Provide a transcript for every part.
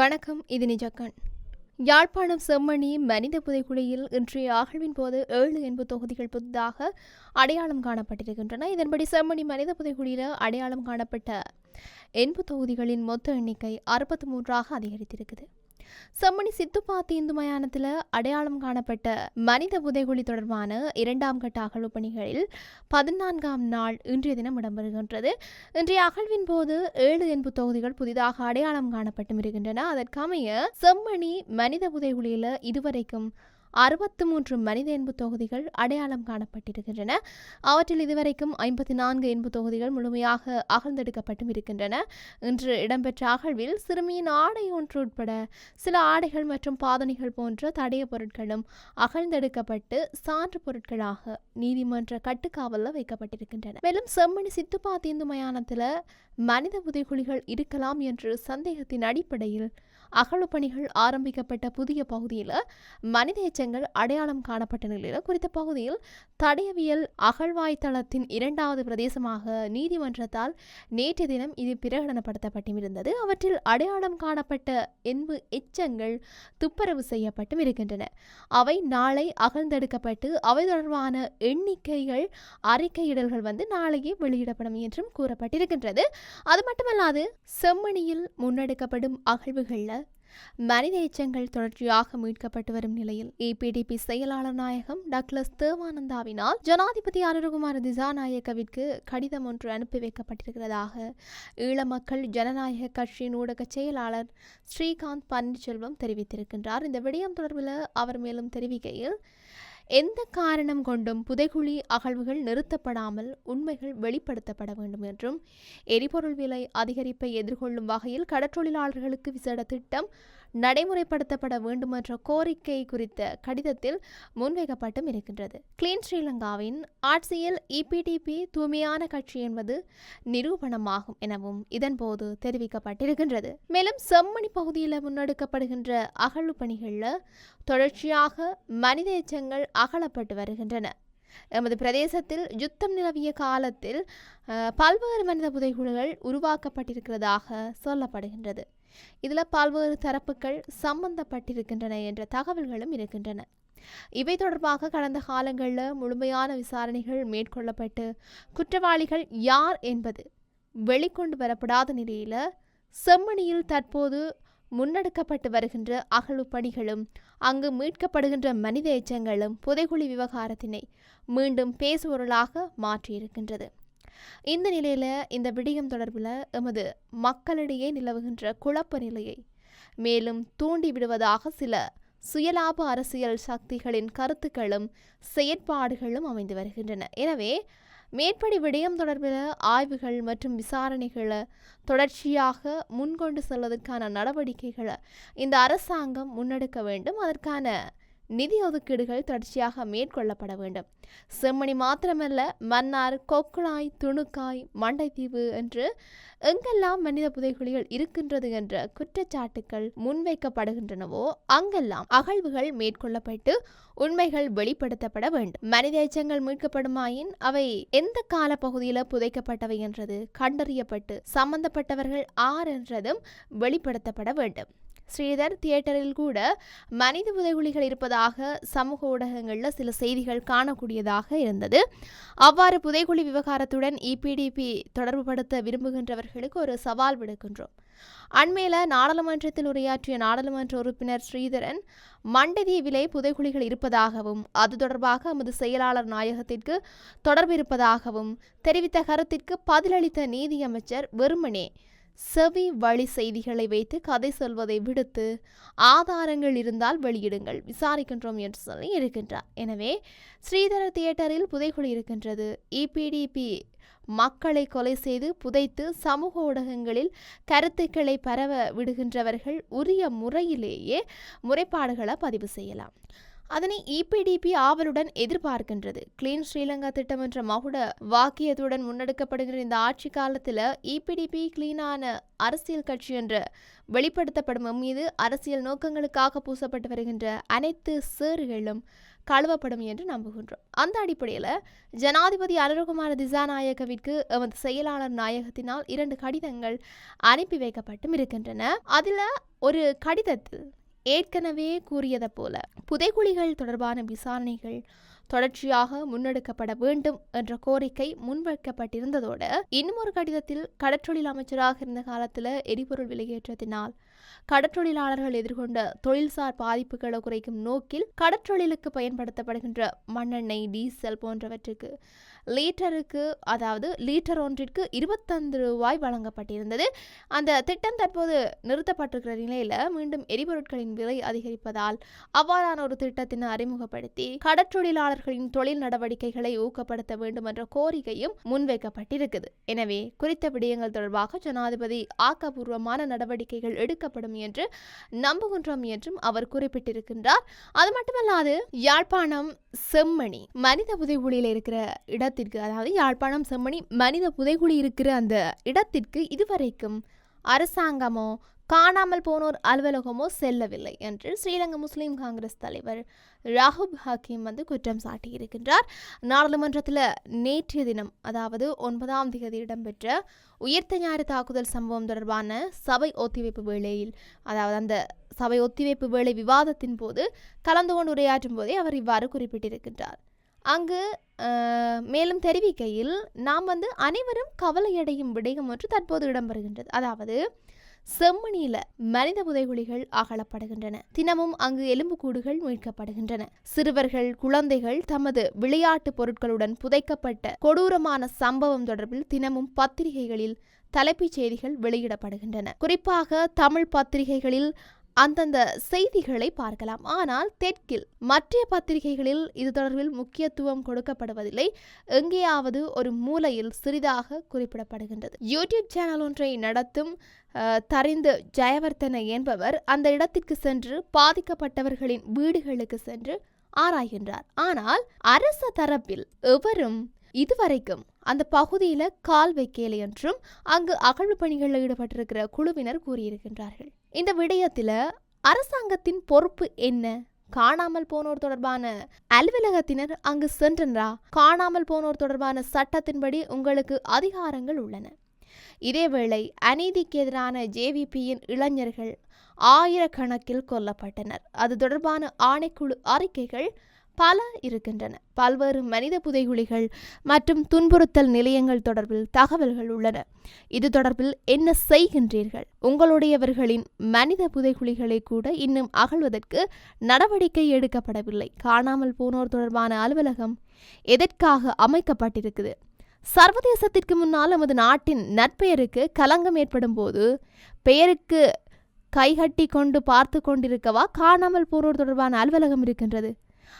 வணக்கம் இது நிஜக்கண். யாழ்ப்பாணம் செம்மணி மனித புதைக்குழியில் இன்றைய அகழ்வின் போது ஏழு என்பது தொகுதிகள் புதிதாக அடையாளம் காணப்பட்டிருக்கின்றன. இதன்படி செம்மணி மனித புதைக்குழியில் அடையாளம் காணப்பட்ட எண்பு தொகுதிகளின் மொத்த எண்ணிக்கை அறுபத்தி மூன்றாக அதிகரித்திருக்குது. செம்மணி சித்துப்பாத்தி இந்து மயானத்தில் அடையாளம் காணப்பட்ட மனித புதைகுழி தொடர்பான இரண்டாம் கட்ட அகழ்வு பணிகளில் பதினான்காம் நாள் இன்றைய தினம் இடம்பெறுகின்றது. இன்றைய அகழ்வின் போது ஏழு என்பு தொகுதிகள் புதிதாக அடையாளம் காணப்பட்டும் இருக்கின்றன. அதற்கமைய செம்மணி மனித புதைகுழியில் இதுவரைக்கும் அறுபத்து மூன்று மனித என்பு தொகுதிகள் அடையாளம் காணப்பட்டிருக்கின்றன. அவற்றில் இதுவரைக்கும் ஐம்பத்தி நான்கு என்பு தொகுதிகள் முழுமையாக அகழ்ந்தெடுக்கப்பட்டும் இருக்கின்றன. இன்று இடம்பெற்ற அகழ்வில் சிறுமியின் ஆடை ஒன்று உட்பட சில ஆடைகள் மற்றும் பாதனைகள் போன்ற தடைய பொருட்களும் அகழ்ந்தெடுக்கப்பட்டு சான்று பொருட்களாக நீதிமன்ற கட்டுக்காவலில் வைக்கப்பட்டிருக்கின்றன. மேலும் செம்மணி சித்துப்பா தீந்து மயானத்தில் மனித புதைகுழிகள் இருக்கலாம் என்று சந்தேகத்தின் அடிப்படையில் அகழ்வு பணிகள் ஆரம்பிக்கப்பட்ட புதிய பகுதியில் மனித எச்சங்கள் அடையாளம் காணப்பட்ட நிலையில் குறித்த பகுதியில் தடயவியல் அகழ்வாய்த்தளத்தின் இரண்டாவது பிரதேசமாக நீதிமன்றத்தால் நேற்று தினம் இது பிரகடனப்படுத்தப்பட்டிருந்தது. அவற்றில் அடையாளம் காணப்பட்ட என்பு எச்சங்கள் துப்பரவு செய்யப்பட்டும் இருக்கின்றன. அவை நாளை அகழ்ந்தெடுக்கப்பட்டு அவை தொடர்பான எண்ணிக்கைகள் அறிக்கையிடல்கள் வந்து நாளையே வெளியிடப்படும் என்றும் கூறப்பட்டிருக்கின்றது. அது மட்டுமல்லாது செம்மணியில் முன்னெடுக்கப்படும் அகழ்வுகளில் மனித எச்சங்கள் தொடர்ச்சியாக மீட்கப்பட்டு வரும் நிலையில் ஏபிடிபி செயலாளர் நாயகம் டக்ளஸ் தேவானந்தாவினால் ஜனாதிபதி அனுரகுமார் திசாநாயக்கவிற்கு கடிதம் ஒன்று அனுப்பி வைக்கப்பட்டிருக்கிறதாக ஈழ மக்கள் ஜனநாயக கட்சியின் ஊடக செயலாளர் ஸ்ரீகாந்த் பன்னீர்செல்வம் தெரிவித்திருக்கின்றார். இந்த விடயம் தொடர்பில் அவர் மேலும் தெரிவிக்கையில் எந்த காரணம் கொண்டும் புதைகுழி அகழ்வுகள் நிறுத்தப்படாமல் உண்மைகள் வெளிப்படுத்தப்பட வேண்டும் என்றும் எரிபொருள் விலை அதிகரிப்பை எதிர்கொள்ளும் வகையில் கடற்றொழிலாளர்களுக்கு விசேட திட்டம் நடைமுறைப்படுத்தப்பட வேண்டும் என்ற கோரிக்கை குறித்த கடிதத்தில் முன்வைக்கப்பட்டும் இருக்கின்றது. கிளீன் ஸ்ரீலங்காவின் ஆட்சியில் இபிடிபி தூய்மையான கட்சி என்பது நிரூபணமாகும் எனவும் இதன்போது தெரிவிக்கப்பட்டிருக்கின்றது. மேலும் செம்மணி பகுதியில் முன்னெடுக்கப்படுகின்ற அகழ்வு பணிகளில் தொடர்ச்சியாக மனித எச்சங்கள் அகலப்பட்டு வருகின்றன. எமது பிரதேசத்தில் யுத்தம் நிலவிய காலத்தில் பல்வேறு மனித புதைகுழுகள் உருவாக்கப்பட்டிருக்கிறதாக சொல்லப்படுகின்றது. இதில் பல்வேறு தரப்புகள் சம்பந்தப்பட்டிருக்கின்றன என்ற தகவல்களும் இருக்கின்றன. இவை தொடர்பாக கடந்த காலங்களில் முழுமையான விசாரணைகள் மேற்கொள்ளப்பட்டு குற்றவாளிகள் யார் என்பது வெளிக்கொண்டு வரப்படாத நிலையில் செம்மணியில் தற்போது முன்னெடுக்கப்பட்டு வருகின்ற அகழ்வு பணிகளும் அங்கு மீட்கப்படுகின்ற மனித எச்சங்களும் புதைகுழி விவகாரத்தினை மீண்டும் பேசுபொருளாக மாற்றியிருக்கின்றது. இந்த நிலையில் இந்த விடயம் தொடர்பில் எமது மக்களிடையே நிலவுகின்ற குழப்ப நிலையை மேலும் தூண்டிவிடுவதாக சில சுயலாப அரசியல் சக்திகளின் கருத்துக்களும் செயற்பாடுகளும் அமைந்து வருகின்றன. எனவே மேற்படி விடயம் தொடர்பில் ஆய்வுகள் மற்றும் விசாரணைகளை தொடர்ச்சியாக முன்கொண்டு செல்வதற்கான நடவடிக்கைகளை இந்த அரசாங்கம் முன்னெடுக்க வேண்டும். அதற்கான நிதி ஒதுக்கீடுகள் தொடர்ச்சியாக மேற்கொள்ளப்பட வேண்டும். செம்மணி மாத்திரமல்ல மன்னார் கொக்குழாய் துணுக்காய் மண்டைத்தீவு என்று எங்கெல்லாம் மனித புதைகுழிகள் இருக்கின்றது என்ற குற்றச்சாட்டுக்கள் முன்வைக்கப்படுகின்றனவோ அங்கெல்லாம் அகழ்வுகள் மேற்கொள்ளப்பட்டு உண்மைகள் வெளிப்படுத்தப்பட வேண்டும். மனித எச்சங்கள் மீட்கப்படுமாயின் அவை எந்த கால பகுதியில் புதைக்கப்பட்டவை என்றது கண்டறியப்பட்டு சம்பந்தப்பட்டவர்கள் ஆர் என்றதும் வெளிப்படுத்தப்பட வேண்டும். ஸ்ரீதர் தியேட்டரில் கூட மனித புதைகுழிகள் இருப்பதாக சமூக ஊடகங்களில் சில செய்திகள் காணக்கூடியதாக இருந்தது. அவ்வாறு புதைகுழி விவகாரத்துடன் இபிடிபி தொடர்புபடுத்த விரும்புகின்றவர்களுக்கு ஒரு சவால் விடுக்கின்றோம். அண்மையில் நாடாளுமன்றத்தில் உரையாற்றிய நாடாளுமன்ற உறுப்பினர் ஸ்ரீதரன் மண்டதீவிலே புதைகுழிகள் இருப்பதாகவும் அது தொடர்பாக எமது செயலாளர் நாயகத்திற்கு தொடர்பு இருப்பதாகவும் தெரிவித்த கருத்திற்கு பதிலளித்த நீதியமைச்சர் வெறுமனே செவி வழி செய்திகளை வைத்து கதை சொல்வதை விடுத்து ஆதாரங்கள் இருந்தால் வெளியிடுங்கள். விசாரிக்கின்றோம் என்று சொல்லி இருக்கின்றார். எனவே ஸ்ரீதர தியேட்டரில் புதைக்குழி இருக்கின்றது. இபிடிபி மக்களை கொலை செய்து புதைத்து சமூக ஊடகங்களில் கருத்துக்களை பரவ விடுகின்றவர்கள் உரிய முறையிலேயே முறைப்பாடுகளை பதிவு செய்யலாம். அதனை இபிடிபி ஆவலுடன் எதிர்பார்க்கின்றது. கிளீன் ஸ்ரீலங்கா திட்டம் என்ற மகுட வாக்கியத்துடன் முன்னெடுக்கப்படுகிற இந்த ஆட்சி காலத்தில் இபிடிபி கிளீனான அரசியல் கட்சி என்று வெளிப்படுத்தப்படும் மீது அரசியல் நோக்கங்களுக்காக பூசப்பட்டு வருகின்ற அனைத்து சேறுகளும் கழுவப்படும் என்று நம்புகின்றோம். அந்த அடிப்படையில் ஜனாதிபதி அனுரகுமார திசாநாயகவிற்கு எமது செயலாளர் நாயகத்தினால் இரண்டு கடிதங்கள் அனுப்பி வைக்கப்பட்டும் இருக்கின்றன. அதில் ஒரு கடிதத்தில் ஏற்கனவே கூறியது போல புதைகுழிகள் தொடர்பான விசாரணைகள் தொடர்ச்சியாக முன்னெடுக்கப்பட வேண்டும் என்ற கோரிக்கை முன்வைக்கப்பட்டிருந்ததோடு இன்னும் ஒரு கடிதத்தில் கடற்றொழில் அமைச்சராக இருந்த காலத்தில் எரிபொருள் விலையேற்றத்தினால் கடற்றொழிலாளர்கள் எதிர்கொண்ட தொழில்சார் பாதிப்புகளை குறைக்கும் நோக்கில் கடற்றொழிலுக்கு பயன்படுத்தப்படுகின்ற மண்ணெண்ணெய் டீசல் போன்றவற்றுக்கு லீட்டருக்கு அதாவது லீட்டர் ஒன்றிற்கு இருபத்தைந்து ரூபாய் வழங்கப்பட்டிருந்தது. அந்த திட்டம் தற்போது நிறுத்தப்பட்டிருக்கிற நிலையில் மீண்டும் எரிபொருட்களின் விலை அதிகரிப்பதால் அவ்வாறான ஒரு திட்டத்தினை அறிமுகப்படுத்தி கடற்றொழிலாளர்களின் தொழில் நடவடிக்கைகளை ஊக்கப்படுத்த வேண்டும் என்ற கோரிக்கையும் முன்வைக்கப்பட்டிருக்குது. எனவே குறித்த விடயங்கள் தொடர்பாக ஜனாதிபதி ஆக்கப்பூர்வமான நடவடிக்கைகள் எடுக்க எடுக்கப்படும் என்று நம்புகின்றோம் என்றும் அவர் குறிப்பிட்டிருக்கின்றார். அது மட்டுமல்லாது யாழ்ப்பாணம் செம்மணி மனித புதைகுழியில் இருக்கிற இடத்திற்கு அதாவது யாழ்ப்பாணம் செம்மணி மனித புதைகுழி இருக்கிற அந்த இடத்திற்கு இதுவரைக்கும் அரசாங்கமோ காணாமல் போனோர் அலுவலகமோ செல்லவில்லை என்று ஸ்ரீலங்கா முஸ்லீம் காங்கிரஸ் தலைவர் ராகுப் ஹக்கீம் வந்து குற்றம் சாட்டியிருக்கின்றார். நாடாளுமன்றத்தில் நேற்றைய தினம் அதாவது ஒன்பதாம் தேதி இடம்பெற்ற உயிர்த்த ஞாயிறு தாக்குதல் சம்பவம் தொடர்பான சபை ஒத்திவைப்பு வேளையில் அதாவது அந்த சபை ஒத்திவைப்பு வேளை விவாதத்தின் போது கலந்து கொண்டு உரையாற்றும் போதே அவர் இவ்வாறு குறிப்பிட்டிருக்கின்றார். அங்கு மேலும் தெரிவிக்கையில் நாம் வந்து அனைவரும் கவலையடையும் விடயம் ஒன்று தற்போது இடம்பெறுகின்றது. அதாவது செம்மணியில மனித புதைகுழிகள் அகலப்படுகின்றன. தினமும் அங்கு எலும்புக்கூடுகள் மீட்கப்படுகின்றன. சிறுவர்கள் குழந்தைகள் தமது விளையாட்டு பொருட்களுடன் புதைக்கப்பட்ட கொடூரமான சம்பவம் தொடர்பில் தினமும் பத்திரிகைகளில் தலைப்புச் செய்திகள் வெளியிடப்படுகின்றன. குறிப்பாக தமிழ் பத்திரிகைகளில் அந்தந்த செய்திகளை பார்க்கலாம். ஆனால் தெற்கில் மற்ற பத்திரிகைகளில் இது தொடர்பில் முக்கியத்துவம் கொடுக்கப்படுவதில்லை. எங்கேயாவது ஒரு மூலையில் சிறிதாக குறிப்பிடப்படுகின்றது. யூடியூப் சேனல் ஒன்றை நடத்தும் தரிந்து ஜெயவர்த்தன என்பவர் அந்த இடத்திற்கு சென்று பாதிக்கப்பட்டவர்களின் வீடுகளுக்கு சென்று ஆராய்கின்றார். ஆனால் அரச தரப்பில் எவரும் இதுவரைக்கும் அந்த பகுதியில் கால் வைக்கலை என்றும் அங்கு அகழ்வு பணிகளில் ஈடுபட்டிருக்கிற குழுவினர் கூறியிருக்கின்றார்கள். இந்த விடயத்தில் அரசாங்கத்தின் பொறுப்பு என்ன? காணாமல் போனோர் தொடர்பான அலுவலகத்தினர் அங்கு சென்றனரா? காணாமல் போனோர் தொடர்பான சட்டத்தின்படி உங்களுக்கு அதிகாரங்கள் உள்ளன. இதேவேளை அநீதிக்கு எதிரான ஜேவிபியின் இளைஞர்கள் ஆயிரக்கணக்கில் கொல்லப்பட்டனர். அது தொடர்பான ஆணைக்குழு அறிக்கைகள் பல இருக்கின்றன. பல்வேறு மனித புதைகுழிகள் மற்றும் துன்புறுத்தல் நிலையங்கள் தொடர்பில் தகவல்கள் உள்ளன. இது தொடர்பில் என்ன செய்கின்றீர்கள்? உங்களுடையவர்களின் மனித புதைகுழிகளை கூட இன்னும் அகழ்வதற்கு நடவடிக்கை எடுக்கப்படவில்லை. காணாமல் போனோர் தொடர்பான அலுவலகம் எதற்காக அமைக்கப்பட்டிருக்குது? சர்வதேசத்திற்கு முன்னால் நமது நாட்டின் நற்பெயருக்கு கலங்கம் ஏற்படும் போது பெயருக்கு கைகட்டி கொண்டு பார்த்து கொண்டிருக்கவா? காணாமல் போனோர் தொடர்பான அலுவலகம் இருக்கின்றது.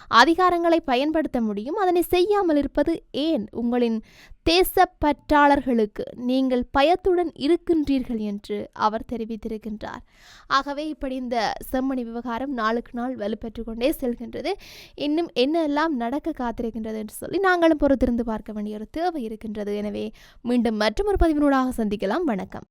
அதிகாரங்களை பயன்படுத்த முடியும். அதனை செய்யாமல் இருப்பது ஏன்? உங்களின் தேசப்பற்றாளர்களுக்கு நீங்கள் பயத்துடன் இருக்கின்றீர்கள் என்று அவர் தெரிவித்திருக்கின்றார். ஆகவே இப்படி இந்த செம்மணி விவகாரம் நாளுக்கு நாள் வலுப்பெற்று கொண்டே செல்கின்றது. இன்னும் என்னெல்லாம் நடக்க காத்திருக்கின்றது என்று சொல்லி நாங்களும் பொறுத்திருந்து பார்க்க வேண்டிய ஒரு தேவை இருக்கின்றது. எனவே மீண்டும் மற்றொரு பதிவினூடாக சந்திக்கலாம். வணக்கம்.